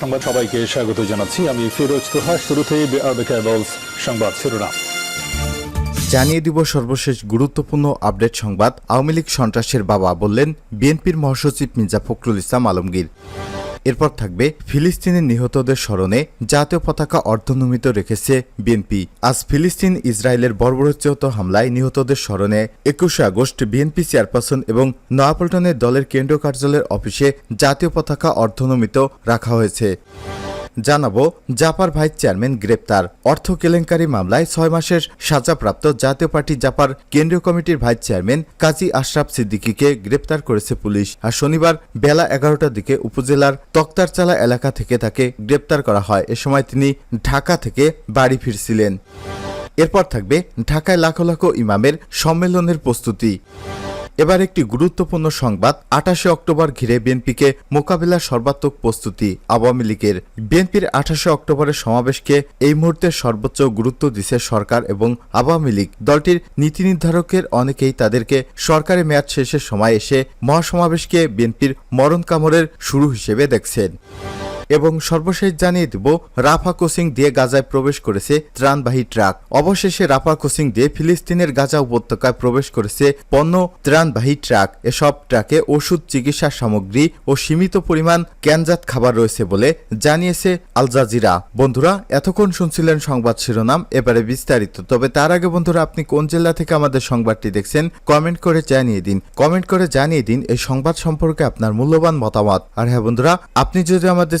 সংবাদ সবাইকে স্বাগত জানাচ্ছি। আমি ফিরোজ তোহা, শুরুতেই সংবাদ শিরোনাম। জানিয়ে দিব সর্বশেষ গুরুত্বপূর্ণ আপডেট সংবাদ। আওয়ামী লীগ সন্ত্রাসের বাবা বললেন, বিএনপির মহাসচিব মির্জা ফখরুল ইসলাম আলমগীর। এরপর থাকবে ফিলিস্তিনের নিহতদের স্মরণে জাতীয় পতাকা অর্ধনমিত রেখেছে বিএনপি। আজ ফিলিস্তিন ইসরায়েলের বর্বরোচ্চত হামলায় নিহতদের স্মরণে একুশে আগস্ট বিএনপি চেয়ারপারসন এবং নয়াপল্টনের দলের কেন্দ্রীয় কার্যালয়ের অফিসে জাতীয় পতাকা অর্ধনমিত রাখা হয়েছে। জানাব জাপার ভাইস চেয়ারম্যান গ্রেপ্তার। অর্থ কেলেঙ্কারি মামলায় ছয় মাসের সাজাপ্রাপ্ত জাতীয় পার্টি জাপার কেন্দ্রীয় কমিটির ভাইস চেয়ারম্যান কাজী আশরাফ সিদ্দিকীকে গ্রেপ্তার করেছে পুলিশ আর শনিবার বেলা এগারোটার দিকে উপজেলার তক্তারচালা এলাকা থেকে তাকে গ্রেপ্তার করা হয়। এ সময় তিনি ঢাকা থেকে বাড়ি ফিরছিলেন। এরপর থাকবে ঢাকায় লাখো লাখো ইমামের সম্মেলনের প্রস্তুতি। এবার একটি গুরুত্বপূর্ণ সংবাদ, আঠাশে অক্টোবর ঘিরে বিএনপিকে মোকাবিলার সর্বাত্মক প্রস্তুতি আওয়ামী লীগের। বিএনপির আঠাশে অক্টোবরের সমাবেশকে এই মুহূর্তে সর্বোচ্চ গুরুত্ব দিছে সরকার এবং আওয়ামী লীগ। দলটির নীতি নির্ধারকের অনেকেই তাদেরকে সরকারি মেয়াদ শেষের সময় এসে মহাসমাবেশকে বিএনপির মরণ কামড়ের শুরু হিসেবে দেখছেন। এবং সর্বশেষ জানিয়ে দেব, রাফা কোচিং দিয়ে গাজায় প্রবেশ করেছে ত্রাণবাহী ট্রাক। অবশেষে রাফা কোচিং দিয়ে ফিলিস্তিনের গাজা উপত্যকায় প্রবেশ করেছে পণ্য ত্রাণবাহী ট্রাক। এসব ট্রাকে ওষুধ, চিকিৎসা সামগ্রী ও সীমিত পরিমাণ ক্যানজাত খাবার রয়েছে বলে জানিয়েছে আল জাজিরা। বন্ধুরা, এতক্ষণ শুনছিলেন সংবাদ শিরোনাম, এবারে বিস্তারিত। তবে তার আগে বন্ধুরা, আপনি কোন জেলা থেকে আমাদের সংবাদটি দেখছেন, কমেন্ট করে জানিয়ে দিন। কমেন্ট করে জানিয়ে দিন এই সংবাদ সম্পর্কে আপনার মূল্যবান মতামত। আর হ্যাঁ বন্ধুরা, আপনি যদি আমাদের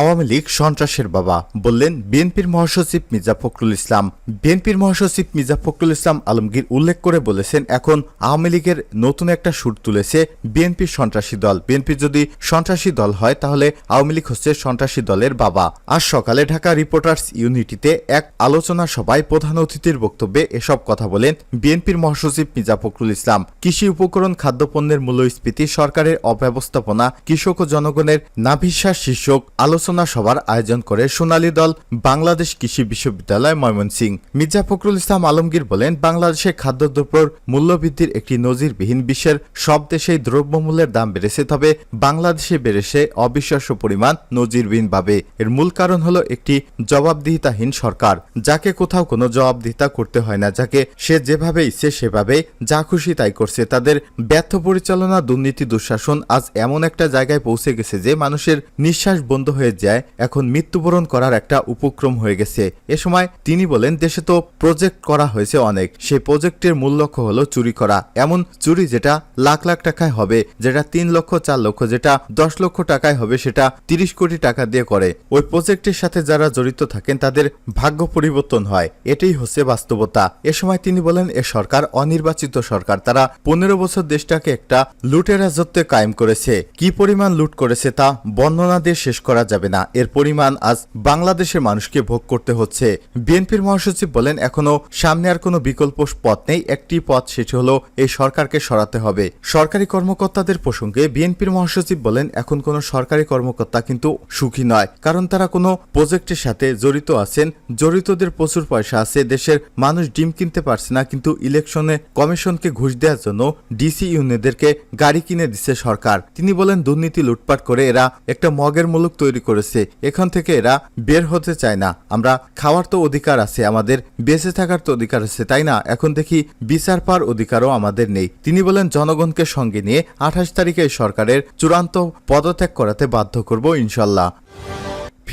আওয়ামী লীগ সন্ত্রাসের বাবা বললেন বিএনপির মহাসচিব মির্জা ফখরুল ইসলাম। বিএনপির মহাসচিব মির্জা ফখরুল ইসলাম আলমগীর উল্লেখ করে বলেছেন, এখন আওয়ামী লীগের নতুন একটা সুর তুলেছে বিএনপির সন্ত্রাসী দল। বিএনপি যদি সন্ত্রাসী দল হয়, তাহলে আওয়ামী লীগ হচ্ছে সন্ত্রাসী দলের বাবা। আজ সকালে ঢাকা রিপোর্টার্স ইউনিটিতে এক আলোচনা সভায় প্রধান অতিথির বক্তব্যে এসব কথা বলেন বিএনপির মহাসচিব মির্জা ফখরুল ইসলাম। কৃষি উপকরণ, খাদ্যপণ্যের মূল্যস্ফীতি, সরকারের অব্যবস্থাপনা, কৃষক ও জনগণের নাভিশ্বাস শীর্ষক আলোচনা সভার আয়োজন করে সোনালী দল বাংলাদেশ কৃষি বিশ্ববিদ্যালয় ময়মনসিং। মির্জা ফখরুল ইসলাম আলমগীর বলেন, বাংলাদেশে খাদ্যদ্রব্যর মূল্যবৃদ্ধির একটি নজিরবিহীন বিশ্বের সব দেশেই দ্রব্যমূল্যের দাম বেড়েছে, তবে বাংলাদেশে বেড়েছে অবিশ্বাস্য পরিমাণ নজিরবিহীনভাবে। এর মূল কারণ হলো একটি জবাবদিহিতাহীন সরকার, যাকে কোথাও কোনো জবাবদিহিতা করতে হয় না, যাকে সে যেভাবে ইচ্ছে সেভাবে যা খুশি তাই করছে। তাদের ব্যর্থ পরিচালনা দুর্নীতি দুঃশাসন আজ এমন একটা জায়গায় পৌঁছে গেছে যে মানুষের নিঃশ্বাস বন্ধ হয়ে যায়, এখন মৃত্যুবরণ করার একটা উপক্রম হয়ে গেছে। এ সময় তিনি বলেন, দেশে তো প্রজেক্ট করা হয়েছে অনেক। সেই প্রজেক্টের মূল লক্ষ্য হলো চুরি করা। এমন চুরি যেটা লাখ লাখ টাকায় হবে, যেটা তিন লক্ষ, চার লক্ষ, যেটা দশ লক্ষ টাকায় হবে, সেটা তিরিশ কোটি টাকা দিয়ে করে। ওই প্রজেক্টের সাথে যারা জড়িত থাকেন, তাদের ভাগ্য পরিবর্তন হয়। এটাই হচ্ছে বাস্তবতা। এ সময় তিনি বলেন, এ সরকার অনির্বাচিত সরকার। তারা পনেরো বছর দেশটাকে একটা লুটের রাজত্বে কায়েম করেছে। কি পরিমাণ লুট করেছে তা বর্ণনা দিয়ে শেষ করা যাবে না। এর পরিমাণ আজ বাংলাদেশের মানুষকে ভোগ করতে হচ্ছে। বিএনপির মহাসচিব বলেন, এখনও সামনে আর কোনো বিকল্প পথ নেই। একটি পথ সেটি হলো এই সরকারকে সরাতে হবে। সরকারি কর্মকর্তাদের প্রসঙ্গে বিএনপির মহাসচিব বলেন, এখন কোনো সরকারি কর্মকর্তা কিন্তু সুখী নয়, কারণ তারা কোনো প্রজেক্টের সাথে জড়িত আছেন। জড়িতদের প্রচুর পয়সা আছে, দেশের মানুষ ডিম কিনতে পারছে না, কিন্তু ইলেকশনে কমিশনকে ঘুষ দেওয়ার জন্য ডিসি ইউনিয়নদেরকে গাড়ি কিনে দিচ্ছে সরকার। তিনি বলেন, দুর্নীতি লুটপাট করে এরা একটা মগের মুলুক তৈরি করেছে, এখান থেকে এরা বের হতে চায় না। আমরা খাওয়ার তো অধিকার আছে, আমাদের বেঁচে থাকার তো অধিকার আছে, তাই না? এখন দেখি বিচার পার অধিকারও আমাদের নেই। তিনি বলেন, জনগণকে সঙ্গে নিয়ে আঠাশ তারিখে সরকারের চূড়ান্ত পদত্যাগ করাতে বাধ্য করব ইনশাল্লাহ।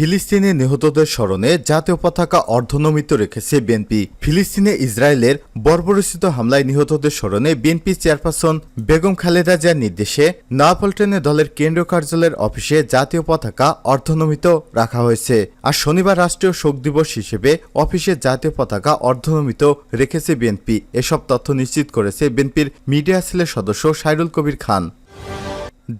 ফিলিস্তিনে নিহতদের স্মরণে জাতীয় পতাকা অর্ধনমিত রেখেছে বিএনপি। ফিলিস্তিনে ইসরায়েলের বর্বরচিত হামলায় নিহতদের স্মরণে বিএনপি চেয়ারপারসন বেগম খালেদা জিয়ার নির্দেশে নয়াপল্টনে দলের কেন্দ্রীয় কার্যালয়ের অফিসে জাতীয় পতাকা অর্ধনমিত রাখা হয়েছে। আর শনিবার রাষ্ট্রীয় শোক দিবস হিসেবে অফিসে জাতীয় পতাকা অর্ধনমিত রেখেছে বিএনপি। এসব তথ্য নিশ্চিত করেছে বিএনপির মিডিয়া সেলের সদস্য সাইরুল কবির খান।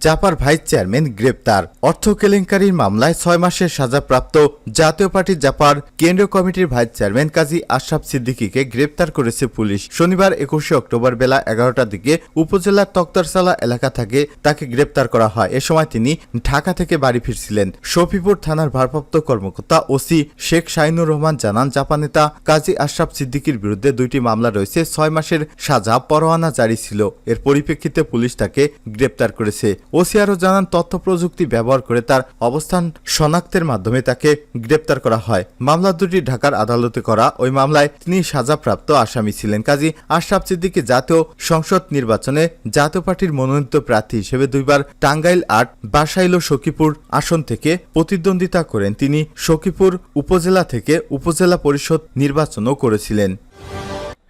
জাপার ভাইস চেয়ারম্যান গ্রেপ্তার। অর্থ কেলেঙ্কারির মামলায় ছয় মাসের সাজাপ্রাপ্ত জাতীয় পার্টি জাপার কেন্দ্রীয় কমিটির ভাইস চেয়ারম্যান কাজী আশরাফ সিদ্দিকীকে গ্রেপ্তার করেছে পুলিশ। শনিবার একুশে অক্টোবর বেলা এগারোটার দিকে উপজেলার তক্তারসালা এলাকা থেকে তাকে গ্রেপ্তার করা হয়। এ সময় তিনি ঢাকা থেকে বাড়ি ফিরছিলেন। শফিপুর থানার ভারপ্রাপ্ত কর্মকর্তা ওসি শেখ শাহিনুর রহমান জানান জাপানেতা কাজী আশরাফ সিদ্দিকীর বিরুদ্ধে দুইটি মামলা রয়েছে। ছয় মাসের সাজা পরোয়ানা জারি ছিল। এর পরিপ্রেক্ষিতে পুলিশ তাকে গ্রেপ্তার করেছে। ওসি আরও জানান তথ্য প্রযুক্তি ব্যবহার করে তার অবস্থান শনাক্তের মাধ্যমে তাকে গ্রেপ্তার করা হয়। মামলা দুটি ঢাকার আদালতে করা, ওই মামলায় তিনি সাজাপ্রাপ্ত আসামি ছিলেন। কাজী আশরাফ সিদ্দিকী জাতীয় সংসদ নির্বাচনে জাতীয় পার্টির মনোনীত প্রার্থী হিসেবে দুইবার টাঙ্গাইল আট, বাসাইল সখীপুর আসন থেকে প্রতিদ্বন্দ্বিতা করেন। তিনি সখীপুর উপজেলা থেকে উপজেলা পরিষদ নির্বাচনও করেছিলেন।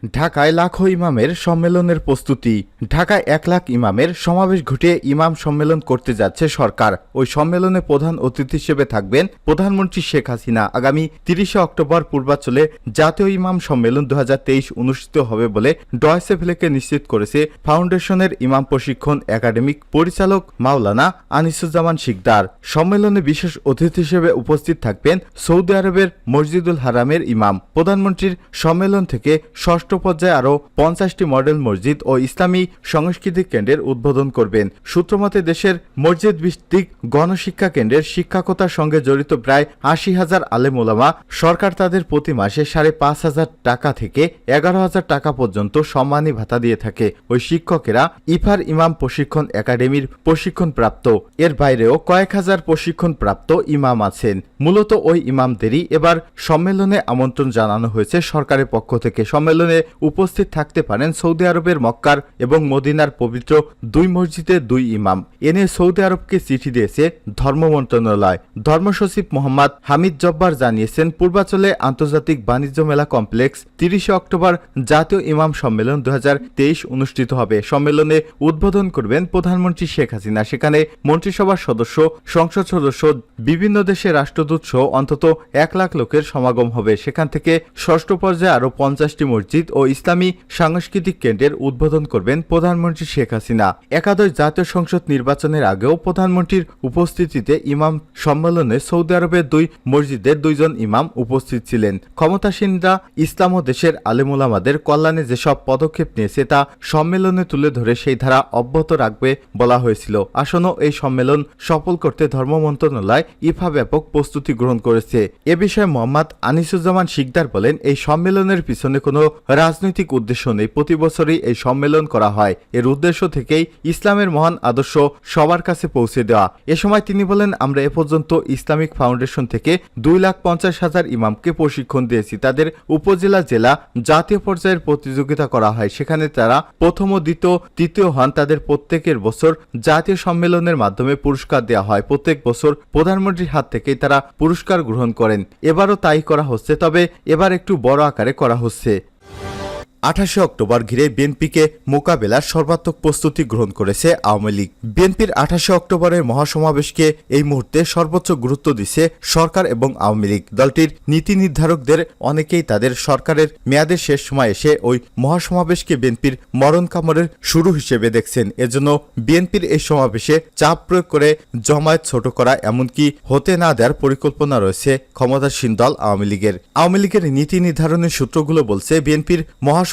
ঢাকায় লাখো ইমামের সম্মেলনের প্রস্তুতি। ঢাকায় এক লাখ ইমামের সমাবেশ ঘটিয়ে ইমাম সম্মেলন করতে যাচ্ছে সরকার। ওই সম্মেলনে প্রধান অতিথি হিসেবে থাকবেন প্রধানমন্ত্রী শেখ হাসিনা। আগামী তিরিশে অক্টোবর পূর্বাঞ্চলে জাতীয় ইমাম সম্মেলন দু হাজার তেইশ অনুষ্ঠিত হবে বলে ডয়সে ভেলেকে নিশ্চিত করেছে ফাউন্ডেশনের ইমাম প্রশিক্ষণ একাডেমিক পরিচালক মাওলানা আনিসুজ্জামান শিকদার। সম্মেলনে বিশেষ অতিথি হিসেবে উপস্থিত থাকবেন সৌদি আরবের মসজিদুল হারামের ইমাম। প্রধানমন্ত্রীর সম্মেলন থেকে ষষ্ঠ পর্যায়ে আরও পঞ্চাশটি মডেল মসজিদ ও ইসলামী সাংস্কৃতিক কেন্দ্রের উদ্বোধন করবেন। সূত্রমতে দেশের মসজিদ ভিত্তিক গণশিক্ষা কেন্দ্রের শিক্ষকতার সঙ্গে জড়িত প্রায় আশি হাজার আলেম ওলামা সরকার তাদের প্রতি মাসে সাড়ে পাঁচ হাজার টাকা থেকে এগারো হাজার টাকা পর্যন্ত সম্মানী ভাতা দিয়ে থাকে। ওই শিক্ষকেরা ইফার ইমাম প্রশিক্ষণ একাডেমির প্রশিক্ষণ প্রাপ্ত এর বাইরেও কয়েক হাজার প্রশিক্ষণ প্রাপ্ত ইমাম আছেন। মূলত ওই ইমামদেরই এবার সম্মেলনে আমন্ত্রণ জানানো হয়েছে সরকারের পক্ষ থেকে। সম্মেলনে উপস্থিত থাকতে পারেন সৌদি আরবের মক্কার এবং মদিনার পবিত্র দুই মসজিদের দুই ইমাম। এনে সৌদি আরবকে চিঠি দিয়েছে ধর্ম মন্ত্রণালয়। ধর্মসচিব মোহাম্মদ হামিদ জব্বার জানিয়েছেন, পূর্বাচলে আন্তর্জাতিক বাণিজ্য মেলা কমপ্লেক্স তিরিশে অক্টোবর জাতীয় ইমাম সম্মেলন দু হাজার তেইশ অনুষ্ঠিত হবে। সম্মেলনে উদ্বোধন করবেন প্রধানমন্ত্রী শেখ হাসিনা। সেখানে মন্ত্রিসভার সদস্য, সংসদ সদস্য, বিভিন্ন দেশের রাষ্ট্রদূত সহ অন্তত এক লাখ লোকের সমাগম হবে। সেখান থেকে ষষ্ঠ পর্যায়ে আরও পঞ্চাশটি মসজিদ ও ইসলামী সাংস্কৃতিক কেন্দ্রের উদ্বোধন করবেন প্রধানমন্ত্রী শেখ হাসিনা। একাদশ জাতীয় সংসদ নির্বাচনের আগেও প্রধানমন্ত্রীর উপস্থিতিতে ইমাম সম্মেলনে সৌদি আরবের দুই মসজিদের দুইজন ইমাম উপস্থিত ছিলেন। ক্ষমতাসীনরা ইসলাম ও দেশের আলেমুলামাদের কল্যাণে যেসব পদক্ষেপ নিয়েছে তা সম্মেলনে তুলে ধরে সেই ধারা অব্যাহত রাখবে বলা হয়েছিল। আসন্ন এই সম্মেলন সফল করতে ধর্ম মন্ত্রণালয় ইফা ব্যাপক প্রস্তুতি গ্রহণ করেছে। এ বিষয়ে মোহাম্মদ আনিসুজ্জামান শিকদার বলেন, এই সম্মেলনের পিছনে কোনো রাজনৈতিক উদ্দেশ্য নেই প্রতি বছরই এই সম্মেলন করা হয়। এর উদ্দেশ্য থেকেই ইসলামের মহান আদর্শ সবার কাছে পৌঁছে দেওয়া। এ সময় তিনি বলেন, আমরা এ পর্যন্ত ইসলামিক ফাউন্ডেশন থেকে দুই লাখ পঞ্চাশ হাজার ইমামকে প্রশিক্ষণ দিয়েছি। তাদের উপজেলা, জেলা জাতীয় পর্যায়ের প্রতিযোগিতা করা হয়। সেখানে তারা প্রথম ও দ্বিতীয়, তৃতীয় হন। তাদের প্রত্যেকের বছর জাতীয় সম্মেলনের মাধ্যমে পুরস্কার দেওয়া হয়। প্রত্যেক বছর প্রধানমন্ত্রীর হাত থেকেই তারা পুরস্কার গ্রহণ করেন। এবারও তাই করা হচ্ছে। তবে এবার একটু বড় আকারে করা হচ্ছে। আঠাশে অক্টোবর ঘিরে বিএনপিকে মোকাবেলার সর্বাত্মক প্রস্তুতি গ্রহণ করেছে আওয়ামী লীগ। বিএনপির আঠাশে অক্টোবরের মহাসমাবেশকে এই মুহূর্তে সর্বোচ্চ গুরুত্ব দিচ্ছে সরকার এবং আওয়ামী লীগ। দলটির নীতি নির্ধারকদের অনেকেই তাদের সরকারের মেয়াদের শেষ সময় এসে ওই মহাসমাবেশকে বিএনপির মরণ কামড়ের শুরু হিসেবে দেখছেন। এজন্য বিএনপির এই সমাবেশে চাপ প্রয়োগ করে জমায়েত ছোট করা এমনকি হতে না দেওয়ার পরিকল্পনা রয়েছে ক্ষমতাসীন দল আওয়ামী লীগের। আওয়ামী লীগের নীতি নির্ধারণের সূত্রগুলো বলছে, বিএনপির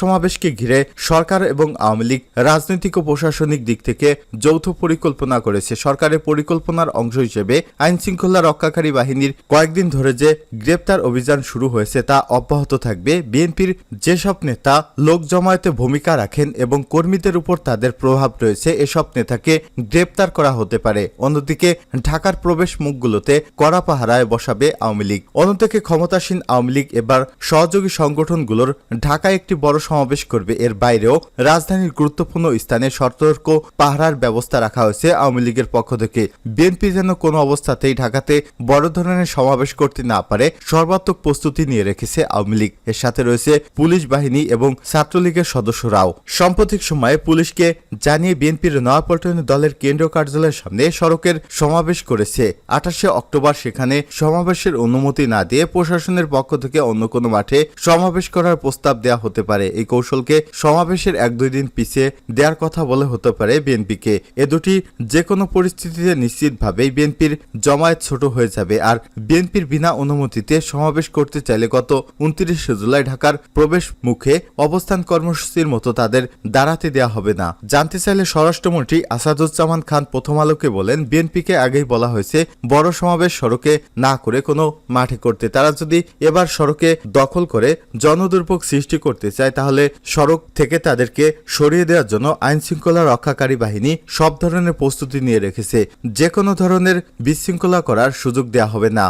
মহাসমাবেশকে ঘিরে সরকার এবং আওয়ামী লীগ রাজনৈতিক ও প্রশাসনিক দিক থেকে যৌথ পরিকল্পনা করেছে। সরকারের পরিকল্পনার অংশ হিসেবে আইন শৃঙ্খলা রক্ষাকারী বাহিনীর কয়েকদিন ধরে যে গ্রেপ্তার অভিযান শুরু হয়েছে তা অব্যাহত থাকবে। বিএনপির যেসব নেতা লোক জমায়েতে ভূমিকা রাখেন এবং কর্মীদের উপর তাদের প্রভাব রয়েছে, এসব নেতাকে গ্রেপ্তার করা হতে পারে। অন্যদিকে ঢাকার প্রবেশ মুখগুলোতে কড়া পাহারায় বসাবে আওয়ামী লীগ। অন্যদিকে ক্ষমতাসীন আওয়ামী লীগ এবার সহযোগী সংগঠনগুলোর ঢাকায় একটি বড় সমাবেশ করবে। এর বাইরেও রাজধানীর গুরুত্বপূর্ণ স্থানে সতর্ক পাহারার ব্যবস্থা রাখা হয়েছে আওয়ামী লীগের পক্ষ থেকে। বিএনপি যেন কোনো অবস্থাতেই ঢাকাতে বড় ধরনের সমাবেশ করতে না পারে, সর্বাত্মক প্রস্তুতি নিয়ে রেখেছে আওয়ামী লীগ। এর সাথে রয়েছে পুলিশ বাহিনী এবং ছাত্রলীগের সদস্যরাও। সাম্প্রতিক সময়ে পুলিশকে জানিয়ে বিএনপির নয়াপল্টনের দলের কেন্দ্রীয় কার্যালয়ের সামনে সড়কের সমাবেশ করেছে। আঠাশে অক্টোবর সেখানে সমাবেশের অনুমতি না দিয়ে প্রশাসনের পক্ষ থেকে অন্য কোনো মাঠে সমাবেশ করার প্রস্তাব দেওয়া হতে পারে। এই কৌশলকে সমাবেশের এক দুই দিন পিছিয়ে দেওয়ার কথা বলে হতে পারে বিএনপিকে। এ দুটি যে কোনো পরিস্থিতিতে নিশ্চিতভাবেই বিএনপির জমায়েত ছোট হয়ে যাবে আর বিএনপির বিনা অনুমতিতে সমাবেশ করতে চাইলে গত উনত্রিশে জুলাই ঢাকার প্রবেশ মুখে অবস্থান কর্মসূচির মতো তাদের দাঁড়াতে দেওয়া হবে না। জানতে চাইলে স্বরাষ্ট্রমন্ত্রী আসাদুজ্জামান খান প্রথম আলোকে বলেন, বিএনপিকে আগেই বলা হয়েছে, বড় সমাবেশ সড়কে না করে কোনো মাঠে করতে। তারা যদি এবার সড়কে দখল করে জনদুর্ভোগ সৃষ্টি করতে চায় তাহলে সড়ক থেকে তাদেরকে সরিয়ে দেওয়ার জন্য আইন শৃঙ্খলা রক্ষাকারী বাহিনী সব ধরনের প্রস্তুতি নিয়ে রেখেছে। যে কোনো ধরনের বিশৃঙ্খলা করার সুযোগ দেওয়া হবে না।